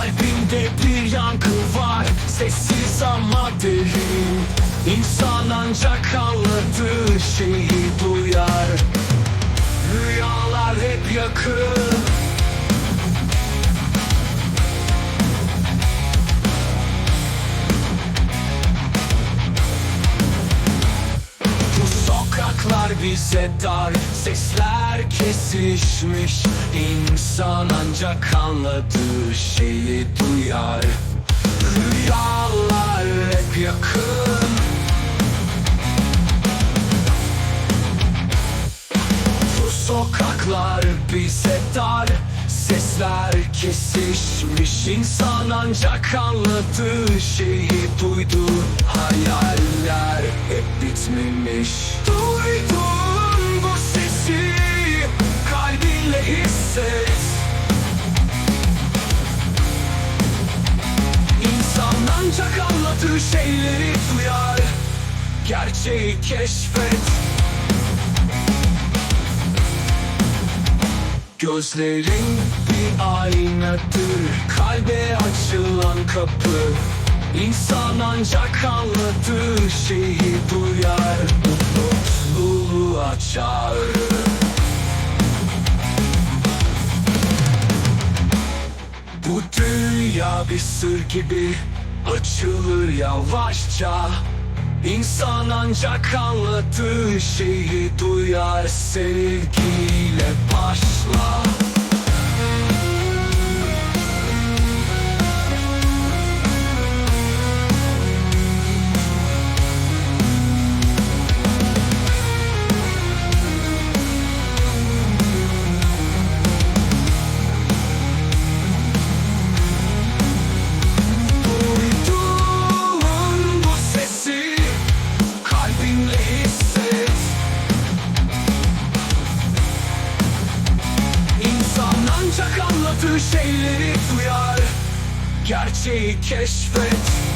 Kalbimde bir yankı var Sessiz ama derin. İnsan ancak anladığı şeyi duyar. Rüyalar hep yakın. Sokaklar bize dar Sesler kesişmiş. İnsan ancak anladığı şeyi duyar. Rüyalar hep yakın. Bu sokaklar bize dar Sesler kesişmiş. İnsan ancak anladığı şeyi duydu Hayaller hep bitmemiş. Duydun Hisset İnsan ancak anladığı şeyleri duyar. Gerçeği keşfet. Gözlerin bir aynadır Kalbe açılan kapı. İnsan ancak anladığı şeyi duyar. Mutluluğu açar bir sır gibi açılır yavaşça. İnsan ancak anladığı şeyi duyar Sevgiyle başla anladığı şeyleri duyar. Gerçeği keşfet